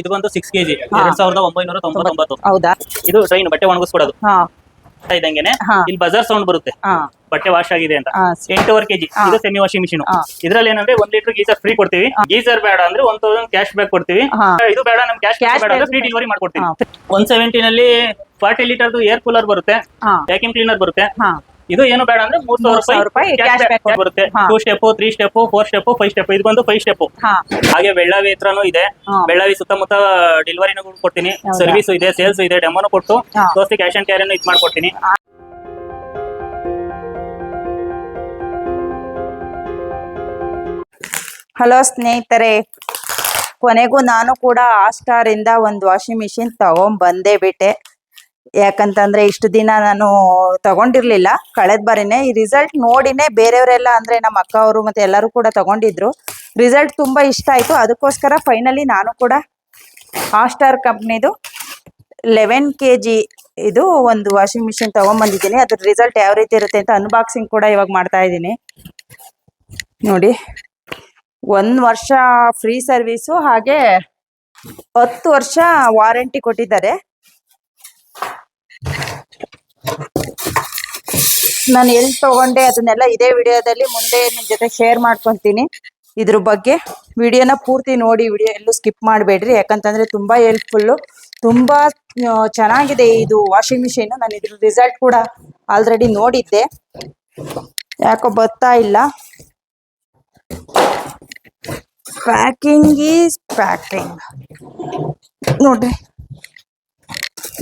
ಇದು ಬಂದು six KG ಎರಡ್ ಸಾವಿರದ ಒಂಬೈನೂರ ತೊಂಬತ್ತೊಂಬತ್ತು. ಹೌದಾ? ಇದು ಟ್ರೈನ್ ಬಟ್ಟೆ ಒಣಗಿಸ್ಕೊಡೋದು. ಇದಂಗೆನೆ. ಇಲ್ಲಿ ಬಜಾರ್ ಸೌಂಡ್ ಬರುತ್ತೆ. ಬಟ್ಟೆ ವಾಶ್ ಆಗಿದೆ ಅಂತ. ಎಂಟೂವರೆ ಕೆಜಿ ಇದು ಸೆಮಿ ವಾಷಿಂಗ್ ಮಿಷಿನ್. ಇದ್ರಲ್ಲಿ ಏನಂದ್ರೆ ಒಂದ್ ಲೀಟರ್ ಗೀಸರ್ ಫ್ರೀ ಕೊಡ್ತೀವಿ. ಗೀಸರ್ ಬೇಡ ಅಂದ್ರೆ ಒನ್ ತೌಸಂಡ್ ಕ್ಯಾಶ್ ಬ್ಯಾಕ್ ಕೊಡ್ತೀವಿ. ಇದು ಬೇಡ ನಮ್ ಕ್ಯಾಶ್ ಬೇಡ ಅಂದ್ರೆ ಫ್ರೀ ಡೆಲಿವರಿ ಮಾಡ್ಕೊಡ್ತೀವಿ. ಒನ್ ಸೆವೆಂಟಿನಲ್ಲಿ ಫಾರ್ಟಿ ಲೀಟರ್ ಏರ್ ಕೂಲರ್ ಬರುತ್ತೆ. ಪ್ಯಾಕಿಂಗ್ ವ್ಯಾಕ್ಯೂಮ್ ಕ್ಲೀನರ್ ಬರುತ್ತೆ. ಇದು ಏನು ಬೇಡ ಅಂದ್ರೆ ಮೂರ್ ಸಾವಿರ ರೂಪಾಯಿ ರೂಪಾಯಿ ಕ್ಯಾಶ್ ಬ್ಯಾಕ್ ಬರುತ್ತೆ. Two step three step four step five step ಇದು ಬಂದು ಫೈವ್ ಸ್ಟೆಪ್ ಹಾಗೆ ಬೆಳ್ಳಾವಿ ಹತ್ರನು ಇದೆ. ಬೆಳ್ಳಾವಿ ಸುತ್ತಮುತ್ತ ಡೆಲಿವರಿನೂ ಕೊಡ್ತೀನಿ. ಸರ್ವಿಸ್ ಇದೆ ಸೇಲ್ಸ್ ಇದೆ ಡೆಮೋನು ಕೊಟ್ಟು. ದೋಸ್ತಿ ಕ್ಯಾಶ್ ಅಂಡ್ ಕ್ಯಾರಿಯನ್ನು ಇದು ಮಾಡ್ಕೊಡ್ತೀನಿ. ಹಲೋ ಸ್ನೇಹಿತರೆ. ಕೊನೆಗೂ ನಾನು ಕೂಡ ಸ್ಟಾರ್ ಇಂದ ಒಂದು ವಾಷಿಂಗ್ ಮಿಷಿನ್ ತಗೊಂಡ್ ಬಂದೇ ಬಿಟ್ಟೆ. ಯಾಕಂತಂದ್ರೆ ಇಷ್ಟು ದಿನ ನಾನು ತಗೊಂಡಿರ್ಲಿಲ್ಲ. ಕಳೆದ ಬಾರಿನೇ ಈ ರಿಸಲ್ಟ್ ನೋಡಿನೇ ಬೇರೆಯವರೆಲ್ಲ ಅಂದ್ರೆ ನಮ್ಮ ಅಕ್ಕ ಅವರು ಮತ್ತೆ ಎಲ್ಲರೂ ಕೂಡ ತಗೊಂಡಿದ್ರು. ರಿಸಲ್ಟ್ ತುಂಬಾ ಇಷ್ಟ ಆಯ್ತು. ಅದಕ್ಕೋಸ್ಕರ ಫೈನಲಿ ನಾನು ಕೂಡ ಸ್ಟಾರ್ ಕಂಪ್ನಿದು ಲೆವೆನ್ ಕೆ ಜಿ ಇದು ಒಂದು ವಾಷಿಂಗ್ ಮಿಷಿನ್ ತಗೊಂಡ್ಬಂದಿದ್ದೀನಿ ಅದ್ರ ರಿಸಲ್ಟ್ ಯಾವ ರೀತಿ ಇರುತ್ತೆ ಅಂತ ಅನ್ಬಾಕ್ಸಿಂಗ್ ಕೂಡ ಇವಾಗ ಮಾಡ್ತಾ ಇದ್ದೀನಿ. ನೋಡಿ, ಒಂದ್ ವರ್ಷ ಫ್ರೀ ಸರ್ವಿಸು ಹಾಗೆ ಹತ್ತು ವರ್ಷ ವಾರಂಟಿ ಕೊಟ್ಟಿದ್ದಾರೆ. ನಾನು ಎಲ್ಲಿ ತಗೊಂಡೆ ಅದನ್ನೆಲ್ಲ ಇದೇ ವಿಡಿಯೋದಲ್ಲಿ ಮುಂದೆ ನಿಮ್ ಜೊತೆ ಶೇರ್ ಮಾಡ್ಕೊಂತೀನಿ ಇದ್ರ ಬಗ್ಗೆ ವಿಡಿಯೋನ ಪೂರ್ತಿ ನೋಡಿ, ವಿಡಿಯೋ ಎಲ್ಲೂ ಸ್ಕಿಪ್ ಮಾಡಬೇಡ್ರಿ. ಯಾಕಂತಂದ್ರೆ ತುಂಬಾ ಹೆಲ್ಪ್ಫುಲ್ಲು ತುಂಬಾ ಚೆನ್ನಾಗಿದೆ ಇದು ವಾಷಿಂಗ್ ಮಿಷಿನ್ ನಾನು ಇದ್ರ ರಿಸಲ್ಟ್ ಕೂಡ ಆಲ್ರೆಡಿ ನೋಡಿದ್ದೆ. ಯಾಕೋ ಬರ್ತಾ ಇಲ್ಲ. ಪ್ಯಾಕಿಂಗ್ ಈಸ್ ಪ್ಯಾಕಿಂಗ್ ನೋಡ್ರಿ,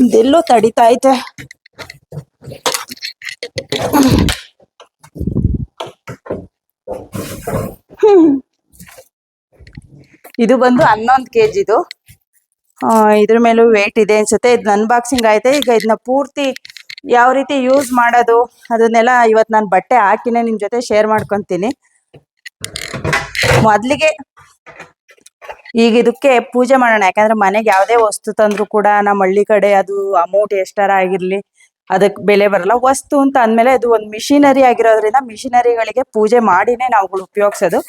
ಇದೆಲ್ಲೋ ತಡಿತಾ ಐತೆ. ಇದು ಬಂದು ಹನ್ನೊಂದು ಕೆ ಜಿದು ಇದ್ರ ಮೇಲೂ ವೇಟ್ ಇದೆ ಅನ್ಸುತ್ತೆ. ಇದು ಅನ್ಬಾಕ್ಸಿಂಗ್ ಆಯ್ತೆ. ಈಗ ಇದನ್ನ ಪೂರ್ತಿ ಯಾವ ರೀತಿ ಯೂಸ್ ಮಾಡೋದು, ಅದನ್ನೆಲ್ಲ ಇವತ್ತು ನಾನು ಬಟ್ಟೆ ಹಾಕಿನೇ ನಿಮ್ ಜೊತೆ ಶೇರ್ ಮಾಡ್ಕೊತೀನಿ. ಮೊದಲಿಗೆ ಈಗ ಇದಕ್ಕೆ ಪೂಜೆ ಮಾಡೋಣ. ಯಾಕಂದ್ರೆ ಮನೆಗೆ ಯಾವುದೇ ವಸ್ತು ತಂದ್ರು ಕೂಡ ನಮ್ಮ ಹಳ್ಳಿ ಕಡೆ ಅದು ಅಮೌಂಟ್ ಎಷ್ಟಾರ ಆಗಿರ್ಲಿ ಅದಕ್ಕೆ ಬೆಲೆ ಬರಲ್ಲ. ವಸ್ತು ಅಂತ ಅಂದ್ಮೇಲೆ ಅದು ಒಂದು ಮಿಷಿನರಿ ಆಗಿರೋದ್ರಿಂದ ಮಿಷಿನರಿಗಳಿಗೆ ಪೂಜೆ ಮಾಡಿನೇ ನಾವುಗಳು ಉಪಯೋಗಿಸೋದು.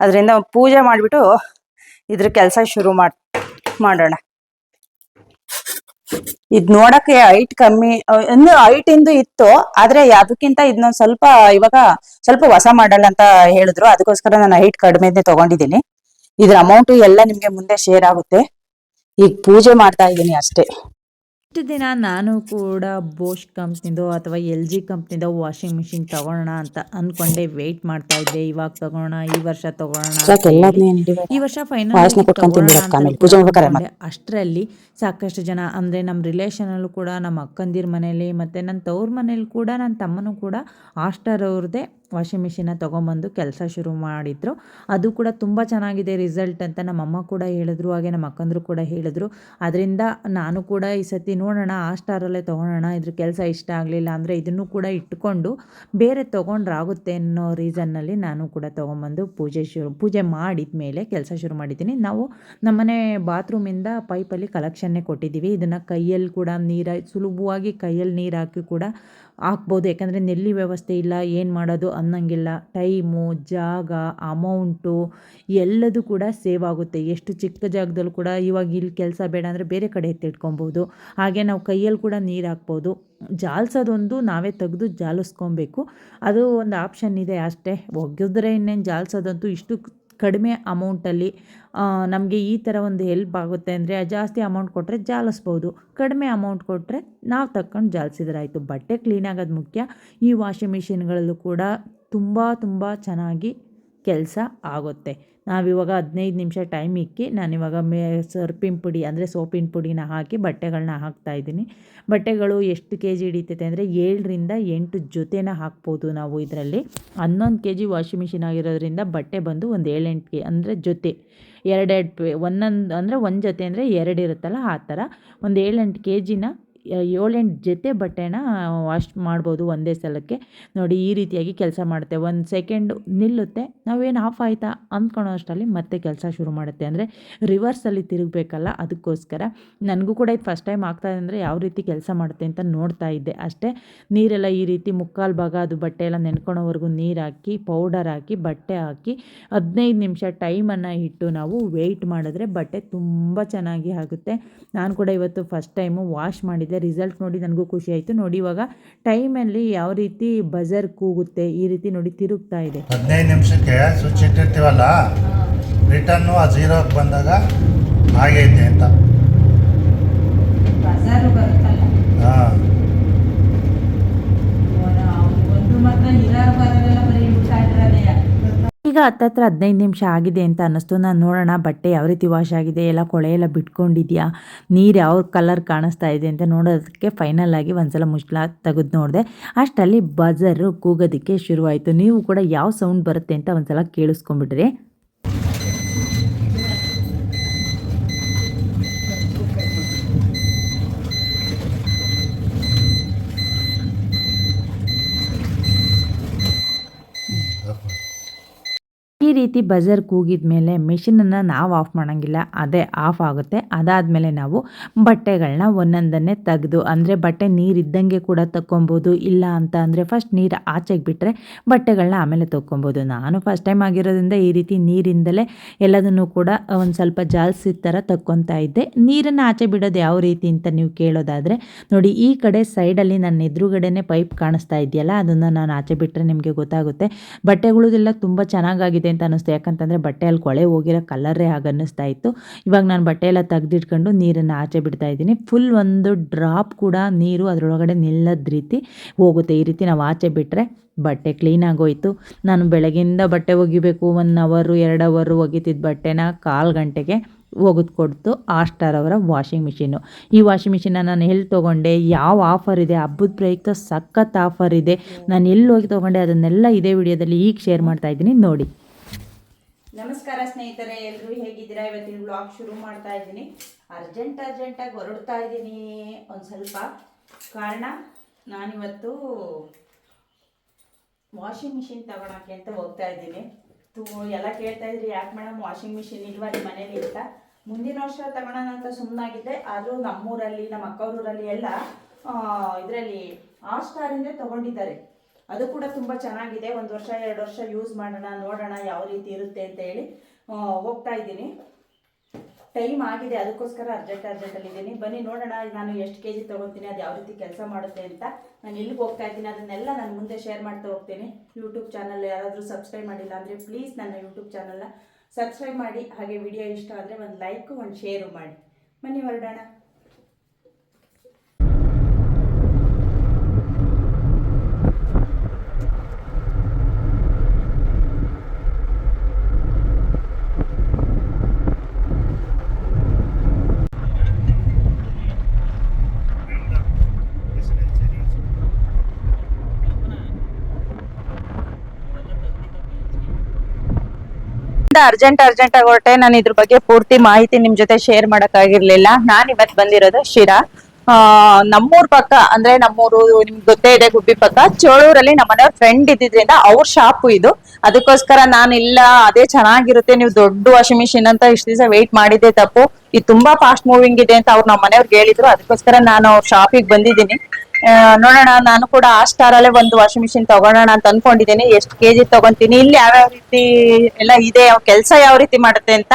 ಅದರಿಂದ ಪೂಜೆ ಮಾಡಿಬಿಟ್ಟು ಇದ್ರ ಕೆಲಸ ಶುರು ಮಾಡ್, ಮಾಡೋಣ. ಇದ್ ನೋಡಕ್ಕೆ ಹೈಟ್ ಕಮ್ಮಿ ಇನ್ನು ಹೈಟ್ ಇಂದು ಇತ್ತು, ಆದ್ರೆ ಅದಕ್ಕಿಂತ ಇದನ್ನೊಂದು ಸ್ವಲ್ಪ ಇವಾಗ ಸ್ವಲ್ಪ ಹೊಸ ಮಾಡಲ್ಲ ಅಂತ ಹೇಳಿದ್ರು. ಅದಕ್ಕೋಸ್ಕರ ನಾನು ಹೈಟ್ ಕಡಿಮೆನೆ ತಗೊಂಡಿದ್ದೀನಿ. ಇದ್ರ ಅಮೌಂಟ್ ಎಲ್ಲ ನಿಮ್ಗೆ ಮುಂದೆ ಶೇರ್ ಆಗುತ್ತೆ. ಈಗ ಪೂಜೆ ಮಾಡ್ತಾ ಇದ್ದೀನಿ ಅಷ್ಟೇ. ಇಷ್ಟು ದಿನ ನಾನು ಕೂಡ ಬೋಶ್ ಕಂಪ್ನಿದೋ ಅಥವಾ ಎಲ್ ಜಿ ಕಂಪ್ನಿದು ವಾಷಿಂಗ್ ಮಿಷಿನ್ ತಗೋಣ ಅಂತ ಅನ್ಕೊಂಡೆ ವೆಯ್ಟ್ ಮಾಡ್ತಾ ಇದ್ದೆ. ಇವಾಗ ತಗೋಣ ಈ ವರ್ಷ ತಗೋಣ ಈ ವರ್ಷ ಫೈನಲ್ ಅಷ್ಟರಲ್ಲಿ ಸಾಕಷ್ಟು ಜನ ಅಂದ್ರೆ ನಮ್ಮ ರಿಲೇಷನಲ್ಲೂ ಕೂಡ ನಮ್ಮ ಅಕ್ಕಂದಿರ ಮನೇಲಿ ಮತ್ತೆ ನನ್ನ ತವ್ರ ಮನೇಲಿ ಕೂಡ ನನ್ನ ತಮ್ಮನೂ ಕೂಡ ಆಸ್ಟರ್ ಅವ್ರದ್ದೇ ವಾಷಿಂಗ್ ಮಿಷಿನ ತೊಗೊಂಬಂದು ಕೆಲಸ ಶುರು ಮಾಡಿದ್ರು. ಅದು ಕೂಡ ತುಂಬಾ ಚೆನ್ನಾಗಿದೆ ರಿಸಲ್ಟ್ ಅಂತ ನಮ್ಮಮ್ಮ ಕೂಡ ಹೇಳಿದ್ರು ಹಾಗೆ ನಮ್ಮ ಅಕ್ಕಂದ್ರು ಕೂಡ ಹೇಳಿದ್ರು. ಅದರಿಂದ ನಾನು ಕೂಡ ಈ ಸತಿ ನೋಡೋಣ, ಆ ಸ್ಟಾರಲ್ಲೇ ತೊಗೊಳೋಣ ಇದ್ರ ಕೆಲಸ ಇಷ್ಟ ಆಗಲಿಲ್ಲ ಅಂದರೆ ಇದನ್ನು ಕೂಡ ಇಟ್ಕೊಂಡು ಬೇರೆ ತೊಗೊಂಡ್ರೆ ಆಗುತ್ತೆ ಅನ್ನೋ ರೀಸನ್ನಲ್ಲಿ ನಾನು ಕೂಡ ತೊಗೊಂಬಂದು ಪೂಜೆ ಶುರು, ಪೂಜೆ ಮಾಡಿದ ಮೇಲೆ ಕೆಲಸ ಶುರು ಮಾಡಿದ್ದೀನಿ. ನಾವು ನಮ್ಮನೆ ಬಾತ್ರೂಮಿಂದ ಪೈಪಲ್ಲಿ ಕಲೆಕ್ಷನ್ನೇ ಕೊಟ್ಟಿದ್ದೀವಿ. ಇದನ್ನು ಕೈಯಲ್ಲಿ ಕೂಡ ನೀರು, ಸುಲಭವಾಗಿ ಕೈಯಲ್ಲಿ ನೀರು ಹಾಕಿ ಕೂಡ ಹಾಕ್ಬೋದು. ಯಾಕಂದರೆ ನೆಲ್ಲಿ ವ್ಯವಸ್ಥೆ ಇಲ್ಲ, ಏನು ಮಾಡೋದು ಅನ್ನಂಗಿಲ್ಲ. ಟೈಮು, ಜಾಗ, ಅಮೌಂಟು ಎಲ್ಲದೂ ಕೂಡ ಸೇವ್ ಆಗುತ್ತೆ. ಎಷ್ಟು ಚಿಕ್ಕ ಜಾಗದಲ್ಲೂ ಕೂಡ ಇವಾಗ ಇಲ್ಲಿ ಕೆಲಸ ಬೇಡ ಅಂದರೆ ಬೇರೆ ಕಡೆ ಎತ್ತಿಟ್ಕೊಬೋದು ಹಾಗೆ ನಾವು ಕೈಯಲ್ಲಿ ಕೂಡ ನೀರು ಹಾಕ್ಬೋದು. ಜಾಲ್ಸೋದೊಂದು ನಾವೇ ತೆಗೆದು ಜಾಲಿಸ್ಕೊಬೇಕು. ಅದು ಒಂದು ಆಪ್ಷನ್ ಇದೆ ಅಷ್ಟೇ. ಒಗೆದ್ರೆ ಇನ್ನೇನು ಜಾಲ್ಸೋದಂತೂ ಇಷ್ಟು ಕಡಿಮೆ ಅಮೌಂಟಲ್ಲಿ ನಮಗೆ ಈ ಥರ ಒಂದು ಹೆಲ್ಪ್ ಆಗುತ್ತೆ ಅಂದರೆ ಜಾಸ್ತಿ ಅಮೌಂಟ್ ಕೊಟ್ಟರೆ ಜಾಲಿಸ್ಬೋದು. ಕಡಿಮೆ ಅಮೌಂಟ್ ಕೊಟ್ಟರೆ ನಾವು ತಕ್ಕೊಂಡು ಜಾಲಿಸಿದ್ರಾಯಿತು. ಬಟ್ಟೆ ಕ್ಲೀನ್ ಆಗೋದು ಮುಖ್ಯ. ಈ ವಾಷಿಂಗ್ ಮಿಷಿನ್ಗಳಲ್ಲೂ ಕೂಡ ತುಂಬ ತುಂಬ ಚೆನ್ನಾಗಿ ಕೆಲಸ ಆಗುತ್ತೆ. ನಾವಿವಾಗ ಹದಿನೈದು ನಿಮಿಷ ಟೈಮ್ ಇಕ್ಕಿ, ನಾನಿವಾಗ ಮೇ ಸರ್ಪಿನ ಪುಡಿ ಅಂದರೆ ಸೋಪಿನ ಪುಡಿನ ಹಾಕಿ ಬಟ್ಟೆಗಳನ್ನ ಹಾಕ್ತಾ ಇದ್ದೀನಿ. ಬಟ್ಟೆಗಳು ಎಷ್ಟು ಕೆ ಜಿ ಹಿಡಿತೈತೆ ಅಂದರೆ ಏಳರಿಂದ ಎಂಟು ಜೊತೆನ ಹಾಕ್ಬೋದು ನಾವು ಇದರಲ್ಲಿ. ಹನ್ನೊಂದು ಕೆ ಜಿ ವಾಷಿಂಗ್ ಮಿಷಿನ್ ಆಗಿರೋದ್ರಿಂದ ಬಟ್ಟೆ ಬಂದು ಒಂದು ಏಳೆಂಟು ಕೆ, ಅಂದರೆ ಜೊತೆ. ಎರಡೆರಡು ಪೇ, ಒಂದೊಂದು ಅಂದರೆ ಒಂದು ಜೊತೆ ಅಂದರೆ ಎರಡು ಇರುತ್ತಲ್ಲ ಆ ಥರ ಒಂದು ಏಳೆಂಟು ಕೆ ಜಿನ ಏಳೆಂಟು ಜೊತೆ ಬಟ್ಟೆನ ವಾಶ್ ಮಾಡ್ಬೋದು ಒಂದೇ ಸಲಕ್ಕೆ. ನೋಡಿ, ಈ ರೀತಿಯಾಗಿ ಕೆಲಸ ಮಾಡುತ್ತೆ. ಒಂದು ಸೆಕೆಂಡು ನಿಲ್ಲುತ್ತೆ. ನಾವೇನು ಆಫ್ ಆಯಿತಾ ಅಂದ್ಕೊಳೋ ಅಷ್ಟರಲ್ಲಿ ಮತ್ತೆ ಕೆಲಸ ಶುರು ಮಾಡುತ್ತೆ. ಅಂದರೆ ರಿವರ್ಸಲ್ಲಿ ತಿರುಗಬೇಕಲ್ಲ, ಅದಕ್ಕೋಸ್ಕರ. ನನಗೂ ಕೂಡ ಇದು ಫಸ್ಟ್ ಟೈಮ್ ಆಗ್ತಾ ಇದೆ ಅಂದರೆ ಯಾವ ರೀತಿ ಕೆಲಸ ಮಾಡುತ್ತೆ ಅಂತ ನೋಡ್ತಾ ಇದ್ದೆ ಅಷ್ಟೇ. ನೀರೆಲ್ಲ ಈ ರೀತಿ ಮುಕ್ಕಾಲು ಭಾಗ ಅದು ಬಟ್ಟೆ ಎಲ್ಲ ನೆನ್ಕೊಳೋವರೆಗೂ ನೀರು ಹಾಕಿ ಪೌಡರ್ ಹಾಕಿ, ಬಟ್ಟೆ ಹಾಕಿ, ಹದಿನೈದು ನಿಮಿಷ ಟೈಮನ್ನು ಇಟ್ಟು ನಾವು ವೆಯ್ಟ್ ಮಾಡಿದ್ರೆ ಬಟ್ಟೆ ತುಂಬ ಚೆನ್ನಾಗಿ ಆಗುತ್ತೆ. ನಾನು ಕೂಡ ಇವತ್ತು ಫಸ್ಟ್ ಟೈಮು ವಾಶ್ ಮಾಡಿದ್ದೆ ರಿಸಲ್ಟ್ ನೋಡಿ ನನಗೂ ಖುಷಿ ಆಯಿತು. ನೋಡಿ ಇವಾಗ ಟೈಮಲ್ಲಿ ಯಾವ ರೀತಿ ಬಜರ್ ಕೂಗುತ್ತೆ ಈ ರೀತಿ ನೋಡಿ ತಿರುಗ್ತಾ ಇದೆ. ಹದಿನೈದು ನಿಮಿಷಕ್ಕೆ ಸ್ವಿಚ್ ಇಟ್ಟಿರ್ತೀವಲ್ಲ ರಿಟರ್ನು ಆ ಜೀರೋಗೆ ಬಂದಾಗ ಆಗೈತೆ ಅಂತ. ಹಾಂ ಒಂದು ಮಾತ್ರ ಇರೋರು ಬರೋದೆಲ್ಲ ಬರೀ ಊಟ ಇರೋದೇ ಈಗ ಹತ್ತತ್ರ ಹದಿನೈದು ನಿಮಿಷ ಆಗಿದೆ ಅಂತ ಅನ್ನಿಸ್ತು. ನಾನು ನೋಡೋಣ, ಬಟ್ಟೆ ಯಾವ ರೀತಿ ವಾಶ್ ಆಗಿದೆ, ಎಲ್ಲ ಕೊಳೆ ಎಲ್ಲ ಬಿಟ್ಕೊಂಡಿದೆಯಾ, ನೀರು ಯಾವ ಕಲರ್ ಕಾಣಿಸ್ತಾ ಇದೆ ಅಂತ ನೋಡೋದಕ್ಕೆ ಫೈನಲ್ ಆಗಿ ಒಂದ್ಸಲ ಮುಚ್ಚಲ ತೆಗೆದು ನೋಡಿದೆ. ಅಷ್ಟಲ್ಲಿ ಬಜರು ಕೂಗೋದಕ್ಕೆ ಶುರುವಾಯಿತು. ನೀವು ಕೂಡ ಯಾವ ಸೌಂಡ್ ಬರುತ್ತೆ ಅಂತ ಒಂದ್ಸಲ ಕೇಳಿಸ್ಕೊಂಬಿಡ್ರಿ ಈ ರೀತಿ ಬಜರ್ ಕೂಗಿದ ಮೇಲೆ ಮೆಷಿನನ್ನು ನಾವು ಆಫ್ ಮಾಡೋಂಗಿಲ್ಲ, ಅದೇ ಆಫ್ ಆಗುತ್ತೆ. ಅದಾದಮೇಲೆ ನಾವು ಬಟ್ಟೆಗಳನ್ನ ಒಂದೊಂದನ್ನೇ ತೆಗೆದು, ಅಂದರೆ ಬಟ್ಟೆ ನೀರು ಇದ್ದಂಗೆ ಕೂಡ ತಗೊಬೋದು ಇಲ್ಲ ಅಂತ ಅಂದರೆ ಫಸ್ಟ್ ನೀರು ಆಚೆಗೆ ಬಿಟ್ಟರೆ ಬಟ್ಟೆಗಳನ್ನ ಆಮೇಲೆ ತಕ್ಕೊಬೋದು. ನಾನು ಫಸ್ಟ್ ಟೈಮ್ ಆಗಿರೋದ್ರಿಂದ ಈ ರೀತಿ ನೀರಿಂದಲೇ ಎಲ್ಲದನ್ನು ಕೂಡ ಒಂದು ಸ್ವಲ್ಪ ಜಾಲ್ಸಿ ಥರ ತಕ್ಕೊತಾ ಇದ್ದೆ. ನೀರನ್ನು ಆಚೆ ಬಿಡೋದು ಯಾವ ರೀತಿ ಅಂತ ನೀವು ಕೇಳೋದಾದರೆ, ನೋಡಿ ಈ ಕಡೆ ಸೈಡಲ್ಲಿ ನನ್ನ ಎದುರುಗಡೆನೇ ಪೈಪ್ ಕಾಣಿಸ್ತಾ ಇದೆಯಲ್ಲ, ಅದನ್ನು ನಾನು ಆಚೆ ಬಿಟ್ಟರೆ ನಿಮಗೆ ಗೊತ್ತಾಗುತ್ತೆ. ಬಟ್ಟೆಗಳದೆಲ್ಲ ತುಂಬ ಚೆನ್ನಾಗಾಗಿದೆ ಅಂತ ಅನ್ನಿಸ್ತು. ಯಾಕಂತಂದರೆ ಬಟ್ಟೆಯಲ್ಲಿ ಕೊಳೆ ಹೋಗಿರೋ ಕಲರೇ ಹಾಗೆ ಅನ್ನಿಸ್ತಾ ಇತ್ತು. ಇವಾಗ ನಾನು ಬಟ್ಟೆ ಎಲ್ಲ ತೆಗೆದಿಟ್ಕೊಂಡು ನೀರನ್ನು ಆಚೆ ಬಿಡ್ತಾ ಇದ್ದೀನಿ. ಫುಲ್ ಒಂದು ಡ್ರಾಪ್ ಕೂಡ ನೀರು ಅದರೊಳಗಡೆ ನಿಲ್ಲದ ರೀತಿ ಹೋಗುತ್ತೆ. ಈ ರೀತಿ ನಾವು ಆಚೆ ಬಿಟ್ಟರೆ ಬಟ್ಟೆ ಕ್ಲೀನ್ ಆಗೋಯ್ತು. ನಾನು ಬೆಳಗಿಂದ ಬಟ್ಟೆ ಒಗಿಬೇಕು. ಒನ್ ಅವರು ಎರಡು ಅವರು ಒಗಿತಿದ್ದ ಬಟ್ಟೆನ ಕಾಲು ಗಂಟೆಗೆ ಹೋಗೋದು ಕೊಡ್ತು. ಆಸ್ಟಾರ್ ಅವರ ವಾಷಿಂಗ್ ಮಿಷಿನ್ನು ಈ ವಾಷಿಂಗ್ ಮಿಷಿನ್ನ ನಾನು ಎಲ್ಲಿ ತೊಗೊಂಡೆ? ಯಾವ ಆಫರ್ ಇದೆ? ಹಬ್ಬದ ಪ್ರಯುಕ್ತ ಸಖತ್ ಆಫರ್ ಇದೆ. ನಾನು ಎಲ್ಲಿ ಹೋಗಿ ತೊಗೊಂಡೆ? ಅದನ್ನೆಲ್ಲ ಇದೇ ವಿಡಿಯೋದಲ್ಲಿ ಈಗ ಶೇರ್ ಮಾಡ್ತಾ ಇದ್ದೀನಿ. ನೋಡಿ. ನಮಸ್ಕಾರ ಸ್ನೇಹಿತರೆ ಎಲ್ಲರೂ ಹೇಗಿದ್ದೀರಾ? ಇವತ್ತಿನ ಬ್ಲಾಗ್ ಶುರು ಮಾಡ್ತಾ ಇದ್ದೀನಿ. ಅರ್ಜೆಂಟ್ ಅರ್ಜೆಂಟಾಗಿ ಹೊರಡ್ತಾ ಇದ್ದೀನಿ ಒಂದು ಸ್ವಲ್ಪ. ಕಾರಣ, ನಾನಿವತ್ತು ವಾಷಿಂಗ್ ಮಿಷಿನ್ ತಗೊಳಕ್ಕೆ ಅಂತ ಹೋಗ್ತಾ ಇದ್ದೀನಿ. ತು, ಎಲ್ಲ ಕೇಳ್ತಾ ಇದ್ರಿ, ಯಾಕೆ ಮೇಡಮ್ ವಾಷಿಂಗ್ ಮಿಷಿನ್ ಇಲ್ವಾ ನಿಮ್ಮ ಮನೇಲಿ ಅಂತ. ಮುಂದಿನ ವರ್ಷ ತಗೊಳೋಣ ಅಂತ ಸುಮ್ಮನಾಗಿದ್ದೆ ಆದರೂ ನಮ್ಮೂರಲ್ಲಿ ನಮ್ಮ ಅಕ್ಕವ್ರೂರಲ್ಲಿ ಎಲ್ಲ ಇದರಲ್ಲಿ ಆಸ್ಟಾರಿಂದ ಸ್ಟಾರಿಂದ ತಗೊಂಡಿದ್ದಾರೆ. ಅದು ಕೂಡ ತುಂಬ ಚೆನ್ನಾಗಿದೆ. ಒಂದು ವರ್ಷ, ಎರಡು ವರ್ಷ ಯೂಸ್ ಮಾಡೋಣ, ನೋಡೋಣ ಯಾವ ರೀತಿ ಇರುತ್ತೆ ಅಂತ ಹೇಳಿ ಹೋಗ್ತಾ ಇದ್ದೀನಿ. ಟೈಮ್ ಆಗಿದೆ, ಅದಕ್ಕೋಸ್ಕರ ಅರ್ಜೆಂಟ್ ಅರ್ಜೆಂಟಲ್ಲಿ ಇದ್ದೀನಿ. ಬನ್ನಿ, ನೋಡೋಣ, ನಾನು ಎಷ್ಟು ಕೆ ಜಿ ತೊಗೊತೀನಿ ಅದು ಯಾವ ರೀತಿ ಕೆಲಸ ಮಾಡುತ್ತೆ ಅಂತ. ನಾನು ಎಲ್ಲಿಗೆ ಹೋಗ್ತಾ ಇದ್ದೀನಿ, ಅದನ್ನೆಲ್ಲ ನಾನು ಮುಂದೆ ಶೇರ್ ಮಾಡ್ತಾ ಹೋಗ್ತೀನಿ. ಯೂಟ್ಯೂಬ್ ಚಾನಲ್ ಯಾರಾದರೂ ಸಬ್ಸ್ಕ್ರೈಬ್ ಮಾಡಿಲ್ಲ ಅಂದರೆ ಪ್ಲೀಸ್ ನನ್ನ ಯೂಟ್ಯೂಬ್ ಚಾನಲ್ನ ಸಬ್ಸ್ಕ್ರೈಬ್ ಮಾಡಿ. ಹಾಗೆ ವಿಡಿಯೋ ಇಷ್ಟ ಆದರೆ ಒಂದು ಲೈಕು ಒಂದು ಶೇರು ಮಾಡಿ. ಬನ್ನಿ, ಹೊರಡೋಣ. ಅರ್ಜೆಂಟ್ ಅರ್ಜೆಂಟ್ ಆಗಿ ಹೊರಟೆ. ನಾನು ಇದ್ರ ಬಗ್ಗೆ ಪೂರ್ತಿ ಮಾಹಿತಿ ನಿಮ್ ಜೊತೆ ಶೇರ್ ಮಾಡಕ್ ಆಗಿರ್ಲಿಲ್ಲ ನಾನ್ ಇವತ್ ಬಂದಿರೋದು ಶಿರಾ. ಆ, ನಮ್ಮೂರ್ ಪಕ್ಕ, ಅಂದ್ರೆ ನಮ್ಮೂರು ನಿಮ್ಗೆ ಗೊತ್ತೇ ಇದೆ ಗುಬ್ಬಿ ಪಕ್ಕ, ಚೋಳೂರಲ್ಲಿ ನಮ್ಮ ಮನೆಯವ್ರ ಫ್ರೆಂಡ್ ಇದ್ದಿದ್ರಿಂದ ಅವ್ರ ಶಾಪು ಇದು. ಅದಕ್ಕೋಸ್ಕರ ನಾನು ಇಲ್ಲ, ಅದೇ ಚೆನ್ನಾಗಿರುತ್ತೆ, ನೀವು ದೊಡ್ಡ ವಾಷಿಂಗ್ ಮಿಷಿನ್ ಅಂತ ಇಷ್ಟ ದಿವಸ ವೆಯ್ಟ್ ಮಾಡಿದ್ದೆ ತಪ್ಪು. ಇದು ತುಂಬಾ ಫಾಸ್ಟ್ ಮೂವಿಂಗ್ ಇದೆ ಅಂತ ಅವ್ರು ನಮ್ಮ ಮನೆಯವ್ರಿಗೆ ಹೇಳಿದ್ರು. ಅದಕ್ಕೋಸ್ಕರ ನಾನು ಅವ್ರ ಶಾಪಿಗೆ ಬಂದಿದ್ದೀನಿ. ನೋಡೋಣ, ನಾನು ಕೂಡ ಆ ಸ್ಟಾರ್ ಅಲ್ಲೇ ಒಂದು ವಾಷಿಂಗ್ ಮಿಷಿನ್ ತಗೊಳೋಣ ಅಂತ ಅನ್ಕೊಂಡಿದ್ದೀನಿ. ಎಷ್ಟು ಕೆಜಿ ತಗೊಂತೀನಿ, ಇಲ್ಲಿ ಯಾವ್ಯಾವ ರೀತಿ ಎಲ್ಲ ಇದೆ ಕೆಲಸ ಯಾವ ರೀತಿ ಮಾಡುತ್ತೆ ಅಂತ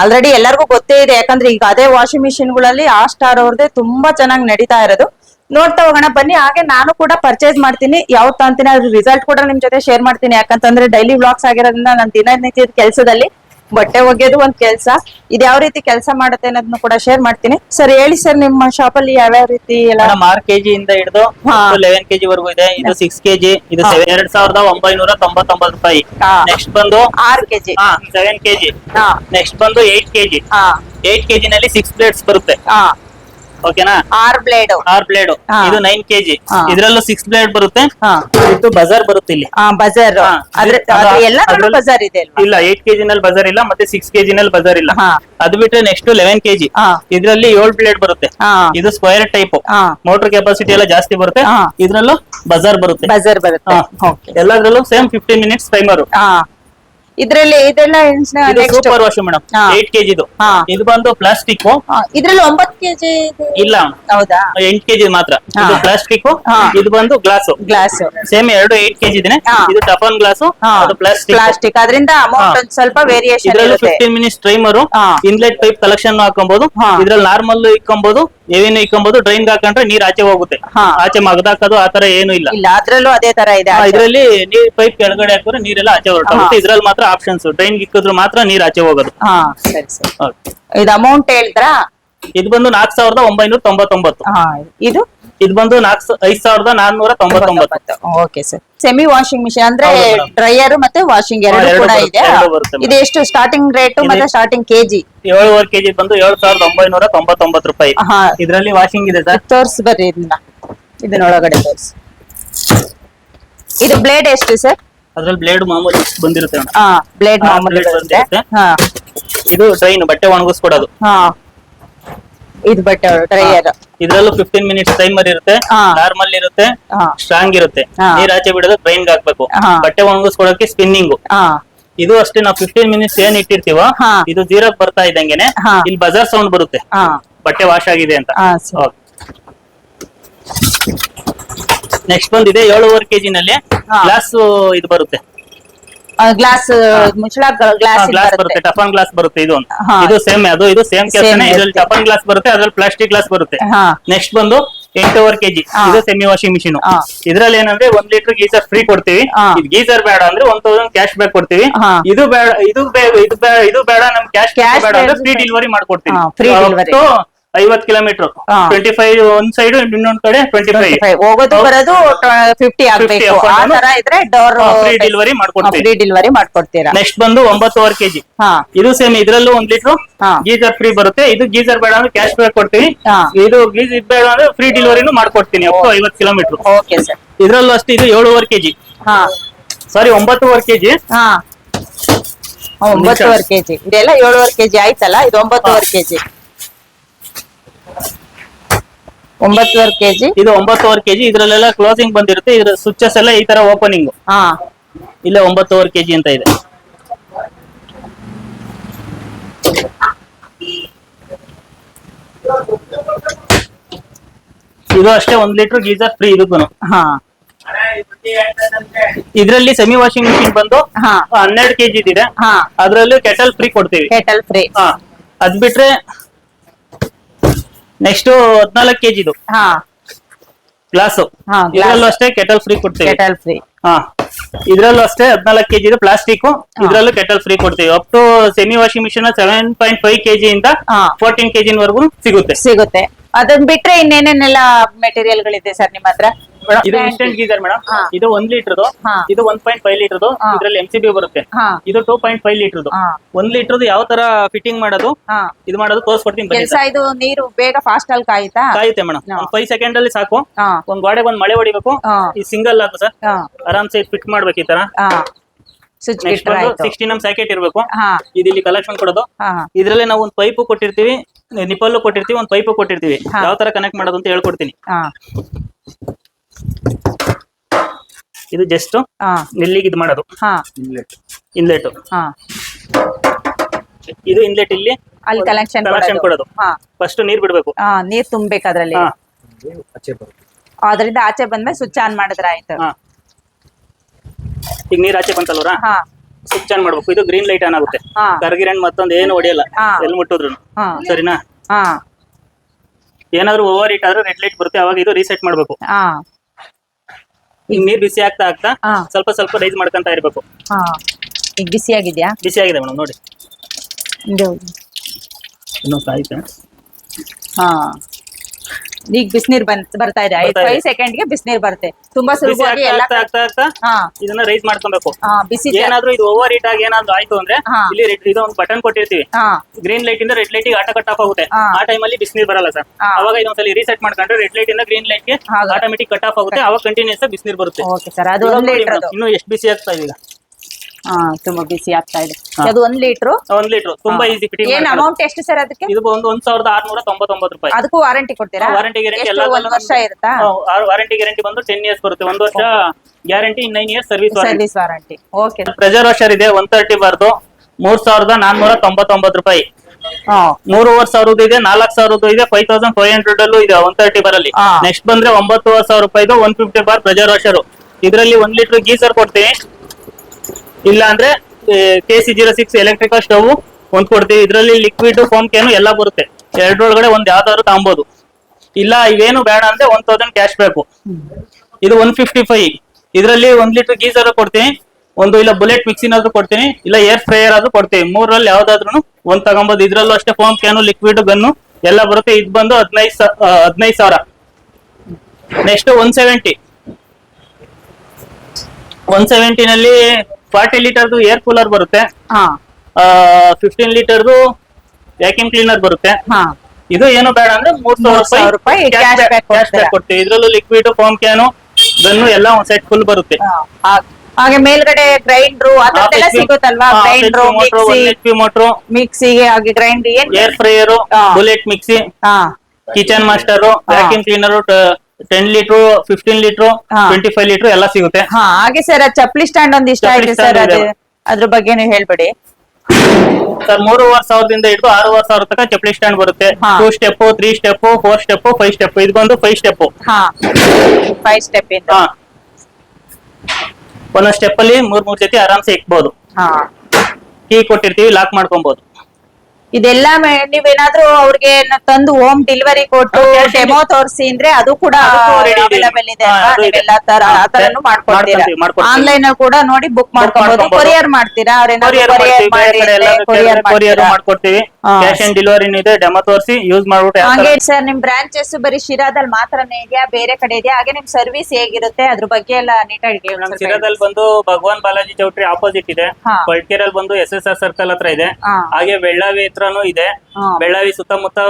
ಆಲ್ರೆಡಿ ಎಲ್ಲರಿಗೂ ಗೊತ್ತೇ ಇದೆ. ಯಾಕಂದ್ರೆ ಈಗ ಅದೇ ವಾಷಿಂಗ್ ಮಿಷಿನ್ಗಳಲ್ಲಿ ಆ ಸ್ಟಾರ್ ಅವ್ರದ್ದೇ ತುಂಬಾ ಚೆನ್ನಾಗಿ ನಡೀತಾ ಇರೋದು. ನೋಡ್ತಾ ಹೋಗೋಣ, ಬನ್ನಿ. ಹಾಗೆ ನಾನು ಕೂಡ ಪರ್ಚೇಸ್ ಮಾಡ್ತೀನಿ. ಯಾವ ತಂತೀನಿ ಅದ್ರ ರಿಸಲ್ಟ್ ಕೂಡ ನಿಮ್ ಜೊತೆ ಶೇರ್ ಮಾಡ್ತೀನಿ. ಯಾಕಂತಂದ್ರೆ ಡೈಲಿ ವ್ಲಾಗ್ಸ್ ಆಗಿರೋದ್ರಿಂದ ನಾನು ದಿನನಿತ್ಯದ ಕೆಲಸದಲ್ಲಿ ಬಟ್ಟೆ ಒಗೆಯೋದು ಒಂದ್ ಕೆಲ್ಸ. ಇದು ಯಾವ ರೀತಿ ಕೆಲಸ ಮಾಡುತ್ತೆ ಅನ್ನೋದನ್ನು ಕೂಡ ಶೇರ್ ಮಾಡ್ತೀನಿ. ಸರ್ ಹೇಳಿ ಸರ್ ನಿಮ್ಮ ಅಲ್ಲಿ ಯಾವ್ಯಾವ ರೀತಿ ಎಲ್ಲ ಮೇಡಮ್ ಆರ್ ಕೆಜಿ ಇಂದ ಹಿಡಿದು ಹಾ. ಲೆವೆನ್ ಕೆಜಿ ವರೆಗೂ ಇದೆ. ಇದು ಸಿಕ್ಸ್ ಕೆಜಿ ಇದು ಹಾ. seven- ಎರಡ್ ಸಾವಿರದ ಒಂಬೈನೂರ ತೊಂಬತ್ತೊಂಬತ್ತು ರೂಪಾಯಿ. ಹಾ. ನೆಕ್ಸ್ಟ್ ಬಂದು ಆರ್ ಕೆಜಿ. ಹಾ ಸೆವೆನ್ ಕೆಜಿ. ಹಾ. ನೆಕ್ಸ್ಟ್ ಬಂದು ಏಟ್ ಕೆಜಿ. ಹಾ. ಏಟ್ ಕೆಜಿ ನಲ್ಲಿ ಸಿಕ್ಸ್ ಪ್ಲೇಟ್ಸ್ ಬರುತ್ತೆ. ಹಾ. ಓಕೆನಾ ಆರ್ ಬ್ಲೇಡ್ ಆರ್ ಬ್ಲೇಡ್ ಹಾ. ಇದು ನೈನ್ ಕೆಜಿ ಹಾ. ಇದ್ರಲ್ಲೂ ಸಿಕ್ಸ್ ಬ್ಲೇಡ್ ಬರುತ್ತೆ. ಹಾ. ಇದು ಬಜಾರ್ ಬರುತ್ತೆ ಇಲ್ಲಿ. ಬಜಾರ್ ಹಾ. ಅದ್ರ ಅದು- ಅದು ಎಲ್ಲ ಅದ್ರಲ್ಲಿ- ಬಜಾರ್ ಇದೆ ಅಲ್ವಾ? ಇಲ್ಲ ಏಟ್ ಕೆಜಿ ನಲ್ಲಿ ಬಜಾರ್ ಇಲ್ಲ ಮತ್ತೆ ಸಿಕ್ಸ್ ಕೆಜಿ ನಲ್ಲಿ ಬಜಾರ್ ಇಲ್ಲ. ಹಾ. ಅದು ಬಿಟ್ರೆ ನೆಕ್ಸ್ಟ್ ಲೆವೆನ್ ಕೆಜಿ ಹಾ. ಇದ್ರಲ್ಲಿ ಏಳು ಬ್ಲೇಡ್ ಬರುತ್ತೆ. ಹಾ. ಇದು ಸ್ಕ್ವೇರ್ ಟೈಪ್ ಹಾ. ಮೋಟರ್ ಕೆಪಾಸಿಟಿ ಎಲ್ಲ ಜಾಸ್ತಿ ಬರುತ್ತೆ. ಹಾ. ಇದ್ರಲ್ಲೂ ಬಜಾರ್ ಬರುತ್ತೆ. ಬಜಾರ್ ಬರುತ್ತೆ. ಹಾ. ಓಕೆ ಎಲ್ಲದ್ರಲ್ಲೂ ಸೇಮ್ ಫಿಫ್ಟೀನ್ ಮಿನಿಟ್ಸ್ ಟೈಮರ್ ಹಾ. ಇದ್ರಲ್ಲಿ ಇದೆಲ್ಲ ಇದು ಸೂಪರ್ ವಾಶ್ ಮೇಡಮ್ ಹಾ. ಏಟ್ ಕೆಜಿದು ಹಾ. ಇದು ಬಂದು ಪ್ಲಾಸ್ಟಿಕ್ ಇದ್ರಲ್ಲಿ ಒಂಬತ್ತು ಕೆಜಿ ಇಲ್ಲ. ಹೌದಾ? ಎಂಟ್ ಕೆಜಿ ಮಾತ್ರ. ಹಾ. ಇದು ಪ್ಲಾಸ್ಟಿಕ್ ಹಾ. ಇದು ಬಂದು ಗ್ಲಾಸ್ ಗ್ಲಾಸ್ ಸೇಮ್ ಎರಡು ಏಟ್ ಕೆಜಿ ಇದೆ ಹಾ. ಇದು ಟಫನ್ ಗ್ಲಾಸ್ ಅದು ಪ್ಲಾಸ್ಟಿಕ್ ಪ್ಲಾಸ್ಟಿಕ್ ಅದರಿಂದ ಅಮೌಂಟ್ ಹಾ. ಒಂದ್ ಸ್ವಲ್ಪ ವೇರಿಯೇಷನ್ ಇದ್ರಲ್ಲಿ ಇರುತ್ತೆ. ಫಿಫ್ಟೀನ್ ಮಿನಿಟ್ಸ್ ಟ್ರೈಮರ್ ಹಾ. ಇನ್ಲೆಟ್ ಪೈಪ್ ಕಲೆಕ್ಷನ್ ಹಾಕೊಬಹುದು ಹಾ. ಇದ್ರಲ್ಲಿ ನಾರ್ಮಲ್ ಇಕ್ಕೊಬಹುದು ಏನೇನು ಇಕ್ಕೊಂಬೋದು ಡ್ರೈನ್ ಹಾಕೊಂಡ್ರೆ ನೀರ್ ಆಚೆ ಹೋಗುತ್ತೆ. ಹಾ. ಆಚೆ ಮಗದಾಕೋದು ಆತರ ಏನು ಇಲ್ಲ. ಇಲ್ಲ ಅದ್ರಲ್ಲೂ ಅದೇ ತರ ಇದೆ. ಇದ್ರಲ್ಲಿ ನೀರ್ ಪೈಪ್ ಕೆಳಗಡೆ ಹಾಕಿದ್ರೆ ನೀರೆಲ್ಲ ಆಚೆ ಹೊರಟೋಗುತ್ತೆ. ಇದ್ರಲ್ಲಿ ಮಾತ್ರ ಆಪ್ಷನ್ಸ್ ಡ್ರೈನ್ ಇಕ್ಕಿದ್ರು ಮಾತ್ರ ನೀರ್ ಆಚೆ ಹೋಗೋದು. ಹಾ ಸರಿ ಸರಿ. Okay. ಇದು ಅಮೌಂಟ್ ಹೇಳ್ತಾರ? ಇದು ಬಂದು ನಾಲ್ಕ್ ಸಾವಿರದ ಒಂಬೈನೂರ ತೊಂಬತ್ತೊಂಬತ್ತು. ಹಾ ಇದು? ಇದು ಬಂದು ನಾಲ್ಕು ಐದ್ ಸಾವಿರದ ನಾನ್ನೂರ ತೊಂಬತ್ತೊಂಬತ್ತು. Okay sir. Semi washing machine ಅಂದ್ರೆ ಡ್ರೈಯರ್ ಮತ್ತೆ ವಾಷಿಂಗ್ ಎರಡು ಎರಡು ಕೂಡ ಬರುತ್ತೆ, ಇದೆ. ಎರಡು ಬರುತ್ತೆ madam. ಇದು ಎಷ್ಟು ಸ್ಟಾರ್ಟಿಂಗ್ ರೇಟ್ ಮತ್ತೆ ಸ್ಟಾರ್ಟಿಂಗ್ ಕೆಜಿ ಏಳುವರೆ ಕೆಜಿ ಬಂದು ಏಳು ಸಾವಿರದ ಒಂಬೈನೂರ ತೊಂಬತ್ತೊಂಬತ್ತು ರೂಪಾಯಿ. ಹಾ. ಇದ್ರಲ್ಲಿ ವಾಷಿಂಗ್ ಇದೆ ಸರ್. ತೋರ್ಸ್ ಬರ್ರಿ ಇದನ್ನ. ಒಳಗಡೆ ತೋರ್ಸ್. ಇದು ಬ್ಲೇಡ್ ಎಷ್ಟು ಸರ್? ಅದ್ರಲ್ಲಿ ಬ್ಲೇಡ್ ಮಾಮೂಲಿ ಬಂದಿರುತ್ತೆ madam. ಹಾ ಬ್ಲೇಡ್ ಹಾ, ಮಾಮೂಲಿ blade ಬರುತ್ತೆ ಬಂದಿರುತ್ತೆ. ಹಾ. ಇದು ಡ್ರೈನ್ ಬಟ್ಟೆ ಒಣಗಿಸ್ಕೊಡೋದು. ಹಾ. ಇದು ಬಟ್ಟೆ ಡ್ರೈಯರ್ ಇದ್ರಲ್ಲೂ ಫಿಫ್ಟೀನ್ ಮಿನಿಟ್ಸ್ ಟೈಮರ್ ಇರುತ್ತೆ. ನಾರ್ಮಲ್ ಇರುತ್ತೆ ಸ್ಟ್ರಾಂಗ್ ಇರುತ್ತೆ. ನೀರ್ ಆಚೆ ಬಿಡೋದು ಬ್ರೈನ್ ಹಾಕ್ಬೇಕು. ಬಟ್ಟೆ ಒಣಗಿಸ್ಕೊಳಕ್ಕೆ ಸ್ಪಿನ್ನಿಂಗ್ ಇದು ಅಷ್ಟೇ ನಾವು ಫಿಫ್ಟೀನ್ ಮಿನಿಟ್ಸ್ ಏನ್ ಇಟ್ಟಿರ್ತೀವ. ಇದು ಜೀರೋ ಬರ್ತಾ ಇದ್ದಂಗೆನೆ ಇಲ್ಲಿ ಬಜಾರ್ ಸೌಂಡ್ ಬರುತ್ತೆ. ಬಟ್ಟೆ ವಾಶ್ ಆಗಿದೆ ಅಂತ. ನೆಕ್ಸ್ಟ್ ಬಂದಿದೆ ಏಳುವರೆ ಕೆಜಿ ನಲ್ಲಿ. ಗ್ಲಾಸ್ ಇದು ಬರುತ್ತೆ. ಗ್ಲಾಸ್ ಮುಚ್ಚಳ ಗ್ಲಾಸ್ ಗ್ಲಾಸ್ ಬರುತ್ತೆ ಟಫನ್ ಗ್ಲಾಸ್ ಬರುತ್ತೆ ಇದು ಒಂದು. ಹಾ. ಇದು ಸೇಮ್ ಅದು ಇದು ಸೇಮ್ ಕೆಲಸನೇ ಇದ್ರಲ್ಲಿ ಟಫನ್ ಗ್ಲಾಸ್ ಬರುತ್ತೆ ಅದ್ರಲ್ಲಿ ಪ್ಲಾಸ್ಟಿಕ್ ಗ್ಲಾಸ್ ಬರುತ್ತೆ ಹಾ ನೆಕ್ಸ್ಟ್ ಬಂದು ಎಂಟೂವರೆ ಕೆಜಿ ಹಾ. ಇದು ಸೆಮಿ ವಾಷಿಂಗ್ ಮಿಷಿನ್ ಹಾ. ಇದ್ರಲ್ಲಿ ಏನಂದ್ರೆ ಒಂದ್ ಲೀಟರ್ ಗೀಸರ್ ಫ್ರೀ ಕೊಡ್ತೀವಿ ಹಾ. ಇದು ಗೀಸರ್ ಬೇಡ ಅಂದ್ರೆ ಒನ್ ತೌಸಂಡ್ ಕ್ಯಾಶ್ ಬ್ಯಾಕ್ ಕೊಡ್ತೀವಿ ಹಾ. ಇದು ಬೇಡ ಇದು ಬೇಡ ಇದು ಬೇಡ ನಮ್ ಕ್ಯಾಶ್ Cash ಬೇಡ ಅಂದ್ರೆ ಫ್ರೀ ಡೆಲಿವರಿ ಮಾಡ್ಕೊಡ್ತೀವಿ ಹಾ, free delivery. ಐವತ್ ಕಿಲೋಮೀಟರ್. ಹಾ. ಟ್ವೆಂಟಿ ಫೈವ್ ಒಂದ್ ಸೈಡ್ ಇನ್ನೊಂದ್ ಕಡೆ ಟ್ವೆಂಟಿ ಫೈವ್ ಹೋಗೋದು ಬರೋದು ಫಿಫ್ಟಿ ಆಗ್ಬೇಕು. ಆ and ತರ ಇದ್ರೆ ಡೋರ್ ಹಾ, free delivery ಮಾಡ್ಕೊಡ್ತೀವಿ. ಫ್ರೀ ಡೆಲಿವರಿ ಮಾಡ್ಕೊಡ್ತೀರಾ? ನೆಕ್ಸ್ಟ್ ಬಂದು ಒಂಬತ್ತುವರೆ ಕೆಜಿ. ಹಾ. ಇದು ಸೇಮ್ ಇದ್ರಲ್ಲೂ ಒಂದ್ ಲೀಟರ್ ಹಾ. ಗೀಸರ್ ಫ್ರೀ ಬರುತ್ತೆ. ಇದು ಗೀಜರ್ ಬೇಡ ಅಂದ್ರೆ ಕ್ಯಾಶ್ ಬ್ಯಾಕ್ ಕೊಡ್ತೀನಿ. ಹಾ. ಇದು ಗೀಜರ್ ಇದ್ ಬೇಡ ಅಂದ್ರೆ ಫ್ರೀ ಡೆಲಿವರಿನೂ ಮಾಡ್ಕೊಡ್ತೀನಿ. ಅಪ್ ಐವತ್ ಕಿಲೋಮೀಟರ್. ಓಕೆ ಸರ್ ಇದ್ರಲ್ಲೂ ಅಷ್ಟೇ ಇದು ಏಳುವರೆ ಕೆಜಿ. ಹಾ. ಸಾರಿ ಒಂಬತ್ತುವರೆ ಕೆಜಿ. ಹಾ. ಒಂಬತ್ತುವರೆ ಕೆಜಿ. ಇದೆಲ್ಲ ಏಳುವರೆ ಕೆಜಿ ಆಯ್ತಲ್ಲ? ಇದು ಒಂಬತ್ತುವರೆ ಕೆಜಿ. ಒಂಬತ್ತುವರೆ ಕೆಜಿ? ಇದು ಒಂಬತ್ತುವರೆ ಕೆಜಿ ಇದ್ರಲ್ಲೆಲ್ಲ ಕ್ಲೋಸಿಂಗ್ ಬಂದಿರುತ್ತೆ. ಇದ್ರ ಸ್ವಿಚಸ್ ಎಲ್ಲ ಈ ತರ ಓಪನಿಂಗ್ ಹಾ. ಇಲ್ಲೇ ಒಂಬತ್ತುವರೆ ಕೆಜಿ ಅಂತ ಇದೆ. ಇದು ಅಷ್ಟೇ ಒಂದ್ ಲೀಟರ್ ಗೀಸರ್ ಫ್ರೀ ಇದಕ್ಕೂ ಹಾ. ಇದ್ರಲ್ಲಿ ಸೆಮಿ ವಾಷಿಂಗ್ ಮಿಷಿನ್ ಬಂದು ಹಾ. ಹನ್ನೆರಡು ಕೆಜಿ ಇದೆ. ಹಾ. ಅದ್ರಲ್ಲೂ ಕೆಟಲ್ ಫ್ರೀ ಕೊಡ್ತೀವಿ. ಕೆಟಲ್ ಫ್ರೀ ಹಾ. ಅದ್ ಬಿಟ್ರೆ ನೆಕ್ಸ್ಟ್ ಹದಿನಾಲ್ಕು ಕೆಜಿದು ಹಾ. ಗ್ಲಾಸ್ ಹಾ, glass. ಇದ್ರಲ್ಲೂ ಅಷ್ಟೇ ಕೆಟಲ್ ಫ್ರೀ ಕೊಡ್ತೀವಿ. ಕೆಟಲ್ ಫ್ರೀ ಹಾ. ಇದ್ರಲ್ಲೂ ಅಷ್ಟೇ ಹದ್ನಾಲ್ಕು ಕೆಜಿ ಪ್ಲಾಸ್ಟಿಕ್ ಇದ್ರಲ್ಲೂ ಕೆಟಲ್ ಫ್ರೀ ಕೊಡ್ತೀವಿ. Up to semi washing machine seven point five KG ಇಂದ ಹಾ. ಫೋರ್ಟೀನ್ ಕೆಜಿ ವರೆಗೂ ಸಿಗುತ್ತೆ. ಸಿಗುತ್ತೆ. ಅದನ್ ಬಿಟ್ರೆ ಇನ್ನೇನೇನೆಲ್ಲ ಮೆಟೀರಿಯಲ್ ಗಳಿದೆ ಸರ್ ನಿಮ್ಮ ಹತ್ರ? ಇದು ಇನ್ಸ್ಟೆಂಟ್ ಗೀಸರ್ ಮೇಡಮ್ ಇದು ಒಂದ್ ಲೀಟರ್ದು ಇದು ಒನ್ ಪಾಯಿಂಟ್ ಫೈವ್ ಲೀಟರ್ದು ಹಾ. ಇದ್ರಲ್ಲಿ ಎಂ ಸಿ ಬಿ ಬರುತ್ತೆ. ಇದು ಟೂ ಪಾಯಿಂಟ್ ಫೈವ್ ಲೀಟರ್ದು. ಹಾ. ಒಂದ್ ಲೀಟರ್ದು ಯಾವ ತರ ಫಿಟ್ಟಿಂಗ್ ಮಾಡೋದು ಇದು ಮಾಡೋದು ತೋರಿಸ್ಕೊಡ್ತೀನಿ ಕೆಲಸ ಇದು ನೀರು ಬೇಗ ಫಾಸ್ಟ್ ಅಲ್ಲಿ ಕಾಯಿತಾ ಕಾಯುತ್ತೆ ಮೇಡಮ್. ಒಂದ್ ಫೈವ್ ಸೆಕೆಂಡ್ ಅಲ್ಲಿ ಸಾಕು. ಒಂದ್ ಗೋಡೆಗೆ ಒಂದ್ ಮಳೆ ಹೊಡಿಬೇಕು. ಈ ಸಿಂಗಲ್ ಅದು ಸರ್ ಆರಾಮ್ಸೆ ಫಿಟ್ ಮಾಡ್ಬೇಕು ಈ ತರ. ಸಿಕ್ಸ್ಟೀನ್ ನಮ್ ಸ್ಯಾಕೆಟ್ ಇರಬೇಕು. ಇದು ಇಲ್ಲಿ ಕಲೆಕ್ಷನ್ ಕೊಡೋದು. ಇದ್ರಲ್ಲಿ ನಾವು ಒಂದು ಪೈಪ್ ಕೊಟ್ಟಿರ್ತೀವಿ ನಿಪಲ್ಲು ಕೊಟ್ಟಿರ್ತೀವಿ ಒಂದು ಪೈಪ್ ಕೊಟ್ಟಿರ್ತೀವಿ. ಯಾವ ತರ ಕನೆಕ್ಟ್ ಮಾಡೋದು ಅಂತ ಹೇಳ್ಕೊಡ್ತೀನಿ. ಇದು ಜಸ್ಟ್ ಹಾ. ನೆಲ್ಲಿಗೆ ಇದು ಮಾಡೋದು. ಹಾ. ಇನ್ಲೆಟ್ ಹಾ. ಇದು ಇನ್ಲೆಟ್ ಇಲ್ಲಿ ಅಲ್ಲಿ ಕಲೆಕ್ಷನ್ ಕಲೆಕ್ಷನ್ ಕೊಡೋದು. ಫಸ್ಟ್ ನೀರ್ ಬಿಡ್ಬೇಕು. ಹಾ ನೀರ್ ತುಂಬಬೇಕು ಅದರಲ್ಲಿ. ಅದರಿಂದ ಆಚೆ ಬಂದ್ಮೇಲೆ ಸ್ವಿಚ್ ಆನ್ ಮಾಡಿದ್ರೆ ಆಯ್ತು. ಹಾ. ಈಗ ನೀರ್ ಆಚೆ ಬಂತಲ್ವರ ಹಾ. ಸ್ವಿಚ್ ಆನ್ ಮಾಡ್ಬೇಕು. ಇದು ಗ್ರೀನ್ ಲೈಟ್ ಆನ್ ಆಗುತ್ತೆ. ಕರ್ಗಿರಣ್ ಮತ್ತೊಂದು ಏನು ಹೊಡೆಯಲ್ಲ. ಎಲ್ಲಿ ಮುಟ್ಟಿದ್ರು ಹಾ. ಸರಿನಾ? ಹಾ. ಏನಾದ್ರು ಓವರ್ ಹೀಟ್ ಆದ್ರೆ ರೆಡ್ ಲೈಟ್ ಬರುತ್ತೆ. ಅವಾಗ ಇದು ರೀಸೆಟ್ ಮಾಡ್ಬೇಕು. ಹಾ. ಈಗ ನೀರ್ ಬಿಸಿ ಆಗ್ತಾ ಆಗ್ತಾ ಹಾ. ಸ್ವಲ್ಪ ಸ್ವಲ್ಪ ರೈಸ್ ಮಾಡ್ಕೊಂತ ಇರ್ಬೇಕು. ಹಾ. ಈಗ ಬಿಸಿ ಆಗಿದ್ಯಾ? ಬಿಸಿ ಆಗಿದೆ ಮೇಡಮ್ ನೋಡಿ. ಇನ್ನೊಂದು ಕಾಯ್ತೆ ಹಾ. ಈಗ ಬಿಸಿನೀರ್ ಬಂದ್ ಬರ್ತಾ ಇದೆ. ಐದ್. ಫೈವ್ ಸೆಕೆಂಡ್ಗೆ ಬಿಸಿನೀರ್ ಬರುತ್ತೆ. ತುಂಬಾ ಸುಲಭವಾಗಿ ಎಲ್ಲ ಆಗ್ತಾ ಆಗ್ತಾ ಆಗ್ತಾ ಹಾ. ಇದನ್ನ ರೈಸ್ ಮಾಡ್ಕೊಬೇಕು. ಹಾ ಬಿಸಿ ಏನಾದ್ರು ಇದು ಓವರ್ ಹೀಟ್ ಆಗಿ ಏನಾದ್ರು ಆಯ್ತು ಅಂದ್ರೆ ಹಾ. ಇಲ್ಲಿ red- ಇದು ಒಂದು ಬಟನ್ ಕೊಟ್ಟಿರ್ತೀವಿ. ಹಾ. ಗ್ರೀನ್ ಲೈಟ್ ಇಂದ ರೆಡ್ ಲೈಟ್ಗೆ ಆಟ ಕಟ್ ಆಫ್ ಆಗುತ್ತೆ. ಹಾ. ಆ ಟೈಮ್ ಅಲ್ಲಿ ಬಿಸಿನೀರ್ ಬರಲ್ಲ ಸರ್. ಹಾ. ಅವಾಗ ಇದೊಂದ್ಸಲಿ ರೀಸೆಟ್ ಮಾಡ್ಕೊಂಡ್ರೆ ರೆಡ್ ಲೈಟ್ ಇಂದ ಗ್ರೀನ್ ಲೈಟ್ಗೆ ಹಾಗೆ. ಆಟೋಮೆಟಿಕ್ ಕಟ್ ಆಫ್ ಆಗುತ್ತೆ. ಅವಾಗ ಕಂಟಿನ್ಯೂಸ್ ಬಿಸಿನೀರ್ ಬರುತ್ತೆ. ಓಕೆ ಸರ್ ಅದು ಇವಾಗ ಒಂದ್ ನೋಡಿ ಲೀಟರ್ madam, ಇನ್ನು ಎಷ್ಟು ಬಿಸಿ ಆಗ್ತಾ ಇದೆ ಈಗ? ಹಾ ತುಂಬಾ ಬಿಸಿ ಆಗ್ತಾ ಇದೆ. ಅದು ಒಂದ್ ಲೀಟರ್ ಒಂದ್ ಲೀಟರ್ ತುಂಬಾ ಈಸಿ ಫಿಟ್ಟಿಂಗ್ ಏನ್ ಅಮೌಂಟ್ ಎಷ್ಟು ಸರ್ ಅದಕ್ಕೆ? ಇದು ಒಂದು ಒಂದ್ ಸಾವಿರದ ಆರ್ನೂರ ತೊಂಬತ್ತೊಂಬತ್ತು ರೂಪಾಯಿ. ಅದಕ್ಕೂ ವಾರಂಟಿ ಕೊಡ್ತೀರಾ? ವಾರಂಟಿ ಗ್ಯಾರಂಟಿ ಎಷ್ಟು ಎಲ್ಲ ಒಂದ್ ವರ್ಷ ಇರುತ್ತಾ? ವಾರಂಟಿ ಗ್ಯಾರಂಟಿ ಬಂದು ಟೆನ್ ಇಯರ್ಸ್ ಬರುತ್ತೆ. ಒಂದ್ ವರ್ಷ guarantee nine years service warranty service warranty okay pressure washer ಇದೆ ಒನ್ ತರ್ಟಿ ಬಾರ್ದು ಮೂರ್ ಸಾವಿರದ ನಾನ್ನೂರ ತೊಂಬತ್ತೊಂಬತ್ತು ರೂಪಾಯಿ. ಹಾ. ಮೂರುವರೆ ಇದೆ ನಾಲ್ಕು ಸಾವಿರದ್ದು ಇದೆ ಫೈವ್ ತೌಸಂಡ್ ಫೈವ್ ಹಂಡ್ರೆಡ್ ಅಲ್ಲೂ ಇದೆ ಒನ್ ತರ್ಟಿ ಬರಲ್ಲಿ. ಹಾ. ನೆಕ್ಸ್ಟ್ ಬಂದ್ರೆ ಒಂಬತ್ತುವರೆ ಸಾವಿರ ರೂಪಾಯಿದು one fifty bar pressure washer ಇದರಲ್ಲಿ ಒಂದ್ ಲೀಟರ್ ಗೀಸರ್ ಕೊಡ್ತೀನಿ. ಇಲ್ಲ ಅಂದ್ರೆ K C zero six electrical stove ಒಂದ್ ಕೊಡ್ತೀವಿ. ಇದರಲ್ಲಿ ಲಿಕ್ವಿಡ್ ಫೋಮ್ ಕೇನು ಎಲ್ಲ ಬರುತ್ತೆ. ಎರಡರೊಳಗಡೆ ಒಂದ್ ಯಾವ್ದಾದ್ರು ತಗೊಬೋದು ಇಲ್ಲ, ಇವೇನು ಬೇಡ ಅಂದ್ರೆ ಒನ್ ತೌಸಂಡ್ ಕ್ಯಾಶ್ ಬೇಕು ಇದು ಒನ್ ಫಿಫ್ಟಿ ಫೈವ್ ಇದರಲ್ಲಿ ಒಂದ್ ಲೀಟರ್ ಗೀಸರ್ ಕೊಡ್ತೀನಿ. ಒಂದು ಇಲ್ಲ ಬುಲೆಟ್ ಮಿಕ್ಸಿನ್ ಆದ್ರೂ ಕೊಡ್ತೀನಿ. ಇಲ್ಲ ಏರ್ ಫ್ರೈಯರ್ ಆದ್ರೂ ಕೊಡ್ತೀನಿ. ಮೂರಲ್ಲಿ ಯಾವ್ದಾದ್ರು ಒಂದ್ ತಗೊಂಬೋದು. ಇದ್ರಲ್ಲೂ ಅಷ್ಟೇ ಫೋಮ್ ಕ್ಯಾನು ಲಿಕ್ವಿಡ್ ಗನ್ನು ಎಲ್ಲ ಬರುತ್ತೆ. ಇದು ಬಂದು ಹದಿನೈದು ಹದಿನೈದು ಸಾವಿರ. ನೆಕ್ಸ್ಟ್ ಒನ್ ಸೆವೆಂಟಿ ಒನ್ ಸೆವೆಂಟಿನಲ್ಲಿ ಫಾರ್ಟಿ ಲೀಟರ್ದು ಏರ್ ಕೂಲರ್ ಬರುತ್ತೆ. ಹಾ. ಫಿಫ್ಟೀನ್ ಲೀಟರ್ದು ವ್ಯಾಕ್ಯೂಮ್ ಕ್ಲೀನರ್ ಬರುತ್ತೆ. ಹಾ. ಇದು ಏನು ಬೇಡ ಅಂದ್ರೆ ಮೂರ್ ಸಾವಿರ ರೂಪಾಯಿ ಕ್ಯಾಶ್ ಬ್ಯಾಕ್ ಕೊಡ್ತೀವಿ. ಇದ್ರಲ್ಲೂ ಲಿಕ್ವಿಡ್ ಫೋಮ್ ಕ್ಯಾನು ಗನ್ನು ಎಲ್ಲ ಒಂದ್ ಸೆಟ್ ಫುಲ್ ಬರುತ್ತೆ. ಹಾಗೆ- ಮೇಲ್ಗಡೆ ಗ್ರೈಂಡ್ರು ಅದೆಲ್ಲ ಸಿಗುತ್ತಲ್ವಾ? ಗ್ರೈಂಡ್ರು ಮಿಕ್ಸಿ ಮೋಟ್ರು ಮಿಕ್ಸಿಗೆ ಹಾಗೆ grind air fryer bullet mixie ಹಾ. Kitchen master vacuum cleaner ten litre fifteen litre ಹಾ. ಟ್ವೆಂಟಿ ಫೈವ್ ಲೀಟರ್ ಎಲ್ಲ ಸಿಗುತ್ತೆ. ಹಾ ಹಾಗೆ ಸರ್ ಚಪ್ಪಲಿ ಸ್ಟ್ಯಾಂಡ್ ಒಂದ್ ಇಷ್ಟ ಆಯ್ತು ಸರ್ stand ಅದು ಇದೆ. ಅದ್ರ ಬಗ್ಗೆ ನೀವು ಹೇಳ್ಬಿಡಿ. ಸರ್ ಮೂರುವರೆ ಸಾವಿರದಿಂದ ಹಿಡಿದು ಆರೂವರೆ ಸಾವಿರ ತನಕ ಚಪ್ಪಲಿ ಸ್ಟ್ಯಾಂಡ್ ಬರುತ್ತೆ. ಹಾ. Two step three step four step five step ಇದು ಬಂದು ಫೈವ್ ಸ್ಟೆಪ್ ಹಾ. ಫೈವ್ ಸ್ಟೆಪ್ ಇಂದ. ಹಾ. ಒಂದೊಂದ್ ಸ್ಟೆಪ್ ಅಲ್ಲಿ ಮೂರ್ ಮೂರ್ ಜೊತೆ ಆರಾಮ್ಸೆ ಇಕ್ಬಹುದು ಹಾ. ಕೀ ಕೊಟ್ಟಿರ್ತೀವಿ ಲಾಕ್ ಮಾಡ್ಕೊಬಹುದು ಇದೆಲ್ಲ ನೀವೇನಾದ್ರೂ ಅವ್ರಿಗೆ ತಂದು ಹೋಮ್ ಡೆಲಿವರಿ ಕೊಟ್ಟು ಡೆಮೋ ತೋರಿಸಿ ಅಂದ್ರೆ ಅದು ಕೂಡ. ಅವೈಲೇಬಲ್ ಇದೆ. ನೀವೆಲ್ಲ ತರ ಆತರನು ಮಾಡ್ಕೊಡ್ತೀರಾ? ಆನ್ಲೈನ್ ಕೂಡ ನೋಡಿ ಬುಕ್ ಮಾಡ್ಕೊಬಹುದು. ಕೊರಿಯರ್ ಮಾಡ್ತೀರಾ? ಕೊರಿಯರ್ ಮಾಡ್ಕೊಡ್ತೀವಿ. ಕ್ಯಾಶ್ ಆನ್ ಡೆಲಿವರಿನೂ ಇದೆ ಡೆಮೋ ತೋರಿಸಿ ಯೂಸ್ ಮಾಡ್ಬಿಟ್ಟು ಹಂಗೆ ಸರ್ ನಿಮ್ ಬ್ರಾಂಚಸ್ ಬರೀ ಶಿರಾದಲ್ಲಿ ಮಾತ್ರನೇ ಇದೆಯಾ? ಬೇರೆ ಕಡೆ ಇದೆಯಾ? ಹಾಗೆ ನಿಮ್ ಸರ್ವಿಸ್ ಹೇಗಿರುತ್ತೆ? ಅದ್ರ ಬಗ್ಗೆ ಎಲ್ಲ ನೀಟಾಗಿ ನಮ್ ಶಿರಾದಲ್ಲಿ ಬಂದು ಭಗವಾನ್ ಬಾಲಾಜಿ ಚೌಟ್ರಿ ಆಪೋಸಿಟ್ ಇದೆ. ಹಾ. ಬಂದು ಎಸ್ ಎಸ್ ಆರ್ ಸರ್ಕಲ್ ಹತ್ರ ಇದೆ. ಹಾಗೆ ಬೆಳ್ಳಾವಿ ಹತ್ರನೂ ಇದೆ. ಬೆಳ್ಳಾರಿ ಬೆಳ್ಳಾವಿ ಸುತ್ತಮುತ್ತ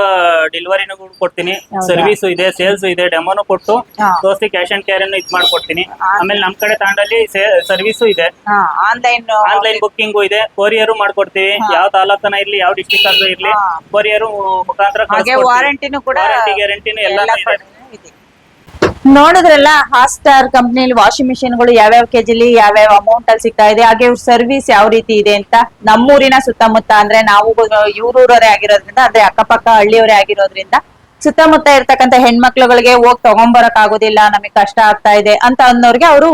ಡೆಲಿವರಿನೂ ಕೊಡ್ತೀನಿ. ಸರ್ವಿಸ್ ಇದೆ ಸೇಲ್ಸ್ ಇದೆ ಡೆಮೋನು ಕೊಟ್ಟು ದೋಸ್ತಿ ಕ್ಯಾಶ್ ಅಂಡ್ ಕ್ಯಾರಿ ಇದ್ ಮಾಡ್ಕೊಡ್ತೀನಿ. ಆಮೇಲೆ ನಮ್ ಕಡೆ ತಾಂಡಲ್ಲಿ ಸರ್ವಿಸ್ ಇದೆ. ಆನ್ಲೈನ್ ಆನ್ಲೈನ್ ಬುಕ್ಕಿಂಗು ಇದೆ. ಕೊರಿಯರ್ ಮಾಡ್ಕೊಡ್ತೀವಿ. ಯಾವ ತಾಲೂಕನ ಇರ್ಲಿ ಯಾವ ಡಿಸ್ಟಿಕ್ ಆದ್ರೂ ಇರ್ಲಿ ಕೊರಿಯರ್ ಮುಖಾಂತರ ವಾರಂಟಿನೂ ಕೂಡ ವಾರಂಟಿ ಗ್ಯಾರಂಟಿನೂ ಎಲ್ಲ. ನೋಡಿದ್ರಲ್ಲ ಹಾಸ್ಟಾರ್ ಕಂಪ್ನಿಲಿ ವಾಷಿಂಗ್ ಮಿಷಿನ್ಗಳು ಯಾವ್ಯಾವ ಕೆಜಿಲಿ ಯಾವ್ಯಾವ ಅಮೌಂಟ್ ಅಲ್ಲಿ ಸಿಗ್ತಾ ಇದೆ, ಹಾಗೆ ಸರ್ವಿಸ್ ಯಾವ ರೀತಿ ಇದೆ ಅಂತ ನಮ್ಮೂರಿನ ಸುತ್ತಮುತ್ತ ಅಂದ್ರೆ ನಾವು ಇವ್ರೂರವರೇ ಆಗಿರೋದ್ರಿಂದ ಅಂದ್ರೆ ಅಕ್ಕಪಕ್ಕ ಹಳ್ಳಿಯವರೇ ಆಗಿರೋದ್ರಿಂದ ಸುತ್ತಮುತ್ತ ಇರ್ತಕ್ಕಂಥ ಹೆಣ್ಮಕ್ಳುಗಳಿಗೆ ಹೋಗಿ ತಗೊಂಬರಕ್ ಆಗೋದಿಲ್ಲ ನಮಗೆ ಕಷ್ಟ ಆಗ್ತಾ ಇದೆ ಅಂತ ಅನ್ನೋರ್ಗೆ ಅವರು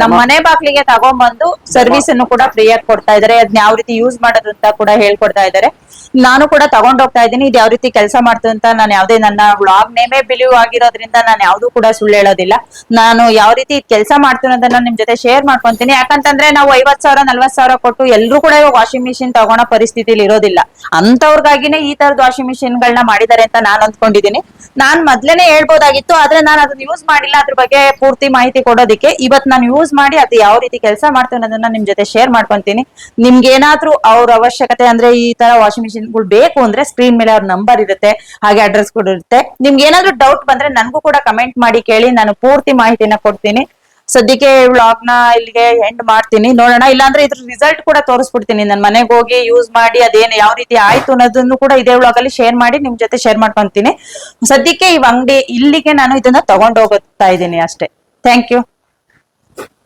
ನಮ್ಮ ಮನೆ ಬಾಗ್ಲಿಗೆ ತಗೊಂಡ್ಬಂದು ಸರ್ವಿಸ್ ಅನ್ನು ಕೂಡ ಫ್ರೀಯಾಗಿ ಕೊಡ್ತಾ ಇದಾರೆ. ಅದ್ನ ಯಾವ ರೀತಿ ಯೂಸ್ ಮಾಡೋದು ಅಂತ ಕೂಡ ಹೇಳ್ಕೊಡ್ತಾ ಇದಾರೆ. ನಾನು ಕೂಡ ತಗೊಂಡ್ ಹೋಗ್ತಾ ಇದ್ದೀನಿ. ಇದು ಯಾವ ರೀತಿ ಕೆಲಸ ಮಾಡ್ತು ಅಂತ ನಾನು ಯಾವ್ದೇ ನನ್ನ ಬ್ಲಾಗ್ ನೇಮೇ ಬಿಲೀವ್ ಆಗಿರೋದ್ರಿಂದ ನಾನು ಯಾವ್ದು ಕೂಡ ಸುಳ್ಳು ಹೇಳೋದಿಲ್ಲ. ನಾನು ಯಾವ ರೀತಿ ಕೆಲಸ ಮಾಡ್ತೀನಿ ಅದನ್ನ ನಿಮ್ ಜೊತೆ ಶೇರ್ ಮಾಡ್ಕೊಂತೀನಿ. ಯಾಕಂತಂದ್ರೆ ನಾವು ಐವತ್ ಸಾವಿರ ನಲ್ವತ್ ಸಾವಿರ ಕೊಟ್ಟು ಎಲ್ಲರೂ ಕೂಡ ಇವಾಗ ವಾಷಿಂಗ್ ಮಿಷಿನ್ ತಗೋಣ ಪರಿಸ್ಥಿತಿಲಿ ಇರೋದಿಲ್ಲ. ಅಂತವ್ರಿಗಾಗಿನೇ ಈ ತರದ ವಾಷಿಂಗ್ ಮಿಷಿನ್ ಗಳನ್ನ ಮಾಡಿದ್ದಾರೆ ಅಂತ ನಾನು ಅಂದ್ಕೊಂಡಿದ್ದೀನಿ. ನಾನ್ ಮೊದ್ಲೇನೆ ಹೇಳ್ಬೋದಾಗಿತ್ತು, ಆದ್ರೆ ನಾನು ಅದನ್ನ ಯೂಸ್ ಮಾಡಿಲ್ಲ. ಅದ್ರ ಬಗ್ಗೆ ಪೂರ್ತಿ ಮಾಹಿತಿ ಕೊಡೋದಕ್ಕೆ ಇವತ್ ನಾನು ಯೂಸ್ ಮಾಡಿ ಅದು ಯಾವ ರೀತಿ ಕೆಲಸ ಮಾಡ್ತೀನಿ ಅನ್ನೋದನ್ನ ನಿಮ್ ಜೊತೆ ಶೇರ್ ಮಾಡ್ಕೊಂತೀನಿ. ನಿಮ್ಗೆ ಏನಾದ್ರೂ ಅವ್ರ ಅವಶ್ಯಕತೆ ಅಂದ್ರೆ ಈ ತರ ವಾಷಿಂಗ್ ಮಿಷಿನ್ಗಳು ಬೇಕು ಅಂದ್ರೆ ಸ್ಕ್ರೀನ್ ಮೇಲೆ ಅವ್ರ ನಂಬರ್ ಇರುತ್ತೆ, ಹಾಗೆ ಅಡ್ರೆಸ್ ಕೂಡ ಇರುತ್ತೆ. ನಿಮ್ಗೆ ಏನಾದ್ರೂ ಡೌಟ್ ಬಂದ್ರೆ ನನ್ಗೂ ಕೂಡ ಕಮೆಂಟ್ ಮಾಡಿ ಕೇಳಿ, ನಾನು ಪೂರ್ತಿ ಮಾಹಿತಿನ ಕೊಡ್ತೀನಿ. ಸದ್ಯಕ್ಕೆ ವ್ಲಾಗ್ನ ಇಲ್ಲಿಗೆ ಎಂಡ್ ಮಾಡ್ತೀನಿ. ನೋಡೋಣ ಇಲ್ಲಾಂದ್ರೆ ಇದ್ರ ರಿಸಲ್ಟ್ ಕೂಡ ತೋರಿಸ್ಬಿಡ್ತೀನಿ. ನನ್ನ ಮನೆಗೆ ಹೋಗಿ ಯೂಸ್ ಮಾಡಿ ಅದೇನ್ ಯಾವ ರೀತಿ ಆಯ್ತು ಅನ್ನೋದನ್ನು ಕೂಡ ಇದೇ ವ್ಲಾಗ್ ಅಲ್ಲಿ ಶೇರ್ ಮಾಡಿ ನಿಮ್ ಜೊತೆ ಶೇರ್ ಮಾಡ್ಕೊಂತೀನಿ. ಸದ್ಯಕ್ಕೆ ಈ ಅಂಗಡಿ ಇಲ್ಲಿಗೆ ನಾನು ಇದನ್ನ ತಗೊಂಡ್ ಹೋಗ್ತಾ ಇದ್ದೀನಿ ಅಷ್ಟೇ. ಥ್ಯಾಂಕ್ ಯು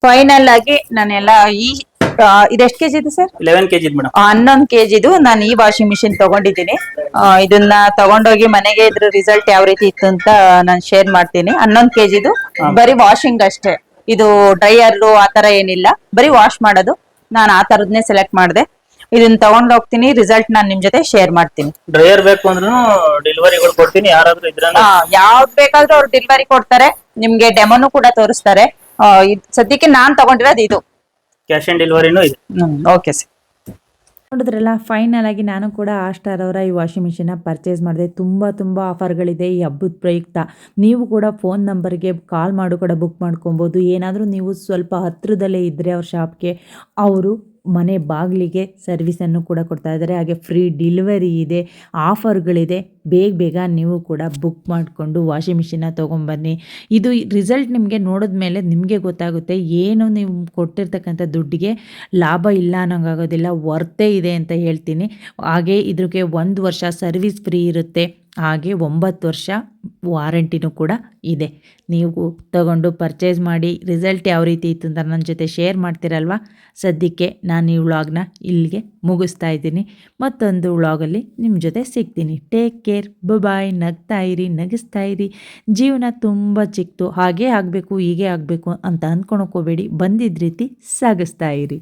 ಫೈನಲ್ ಆಗಿ ನಾನೆಲ್ಲ ಈ ಇದು ಇದೆಷ್ಟು ಕೆಜಿ ಇದೆ ಸರ್? Eleven KG madam. ಹನ್ನೊಂದು ಕೆಜಿದು ನಾನು ಈ ವಾಷಿಂಗ್ ಮಿಷಿನ್ ತಗೊಂಡಿದ್ದೀನಿ. ಇದನ್ನ ತಗೊಂಡೋಗಿ ಮನೆಗೆ ಇದ್ರ ರಿಸಲ್ಟ್ ಯಾವ ರೀತಿ ಇತ್ತು ಅಂತ ನಾನು ಶೇರ್ ಮಾಡ್ತೀನಿ. ಹನ್ನೊಂದು ಕೆಜಿದು ಬರೀ ವಾಷಿಂಗ್ ಅಷ್ಟೇ. ಇದು ಡ್ರೈಯರ್ ಆತರ ಏನಿಲ್ಲ. ಬರೀ ವಾಶ್ ಮಾಡೋದು. ನಾನು ಆ ತರದ್ನೇ ಸೆಲೆಕ್ಟ್ ಮಾಡಿದೆ. ಇದನ್ನ ತಗೊಂಡ್ ಹೋಗ್ತೀನಿ ರಿಸಲ್ಟ್ ನಾನು ನಿಮ್ ಜೊತೆ ಶೇರ್ ಮಾಡ್ತೀನಿ. ಡ್ರೈಯರ್ ಬೇಕು ಅಂದ್ರೂ ಡೆಲಿವರಿಗಳು ಕೊಡ್ತೀನಿ ಯಾವ್ದು ಇದ್ರ ಆ, ಯಾವ್ದ್ ಬೇಕಾದ್ರೂ ಅವ್ರು ಡೆಲಿವರಿ ಕೊಡ್ತಾರೆ. ನಿಮ್ಗೆ ಡೆಮೋನು ಕೂಡ ತೋರಿಸ್ತಾರೆ. ಆ, ಇದ್- ಸದ್ಯಕ್ಕೆ ನಾನ್ ತಗೊಂಡಿರೋದು ಇದು. ಕ್ಯಾಶ್ ಆನ್ ಡೆಲಿವರಿನೂ ಇದೆ. ಓಕೆ ಸರ್ ನೋಡಿದ್ರಲ್ಲ ಫೈನಲ್ ಆಗಿ ನಾನು ಕೂಡ ಆ ಸ್ಟಾರ್ ಅವರ ಈ ವಾಷಿಂಗ್ ಮಿಷಿನ್ನ ಪರ್ಚೇಸ್ ಮಾಡಿದೆ. ತುಂಬ ತುಂಬ ಆಫರ್ಗಳಿದೆ ಈ ಹಬ್ಬದ ಪ್ರಯುಕ್ತ. ನೀವು ಕೂಡ ಫೋನ್ ನಂಬರ್ಗೆ ಕಾಲ್ ಮಾಡು, ಕೂಡ ಬುಕ್ ಮಾಡ್ಕೊಬೋದು. ಏನಾದರೂ ನೀವು ಸ್ವಲ್ಪ ಹತ್ತಿರದಲ್ಲೇ ಇದ್ದರೆ ಅವ್ರ ಶಾಪ್ಗೆ ಅವರು ಮನೆ ಬಾಗಿಲಿಗೆ ಸರ್ವಿಸನ್ನು ಕೂಡ ಕೊಡ್ತಾ ಇದ್ದಾರೆ. ಹಾಗೆ ಫ್ರೀ ಡಿಲಿವರಿ ಇದೆ, ಆಫರ್ಗಳಿದೆ. ಬೇಗ ಬೇಗ ನೀವು ಕೂಡ ಬುಕ್ ಮಾಡಿಕೊಂಡು ವಾಷಿಂಗ್ ಮಿಷಿನ್ನ ತೊಗೊಂಬನ್ನಿ. ಇದು ರಿಸಲ್ಟ್ ನಿಮಗೆ ನೋಡಿದ ಮೇಲೆ ನಿಮಗೆ ಗೊತ್ತಾಗುತ್ತೆ ಏನು ನೀವು ಕೊಟ್ಟಿರ್ತಕ್ಕಂಥ ದುಡ್ಡಿಗೆ ಲಾಭ ಇಲ್ಲ ಅನ್ನೋಂಗಾಗೋದಿಲ್ಲ ವರ್ತೆ ಇದೆ ಅಂತ ಹೇಳ್ತೀನಿ. ಹಾಗೆ ಇದಕ್ಕೆ ಒಂದು ವರ್ಷ ಸರ್ವಿಸ್ ಫ್ರೀ ಇರುತ್ತೆ. ಹಾಗೆ ಒಂಬತ್ತು ವರ್ಷ ವಾರಂಟಿನೂ ಕೂಡ ಇದೆ. ನೀವು ತಗೊಂಡು ಪರ್ಚೇಸ್ ಮಾಡಿ ರಿಸಲ್ಟ್ ಯಾವ ರೀತಿ ಇತ್ತು ಅಂತ ನನ್ನ ಜೊತೆ ಶೇರ್ ಮಾಡ್ತೀರಲ್ವ? ಸದ್ಯಕ್ಕೆ ನಾನು ಈ ವ್ಲಾಗ್ನ ಇಲ್ಲಿಗೆ ಮುಗಿಸ್ತಾ ಇದ್ದೀನಿ. ಮತ್ತೊಂದು ವ್ಲಾಗಲ್ಲಿ ನಿಮ್ಮ ಜೊತೆ ಸಿಗ್ತೀನಿ. ಟೇಕ್ ಕೇರ್ ಬಾಯ್ ನಗ್ತಾ ಇರಿ, ನಗಿಸ್ತಾ ಇರಿ. ಜೀವನ ತುಂಬ ಚಿಕ್ಕದು ಹಾಗೇ ಆಗಬೇಕು, ಹೀಗೆ ಆಗಬೇಕು ಅಂತ ಅಂದ್ಕೊಳಕೋಬೇಡಿ ಬಂದಿದ್ದ ರೀತಿ ಸಾಗಿಸ್ತಾ ಇರಿ.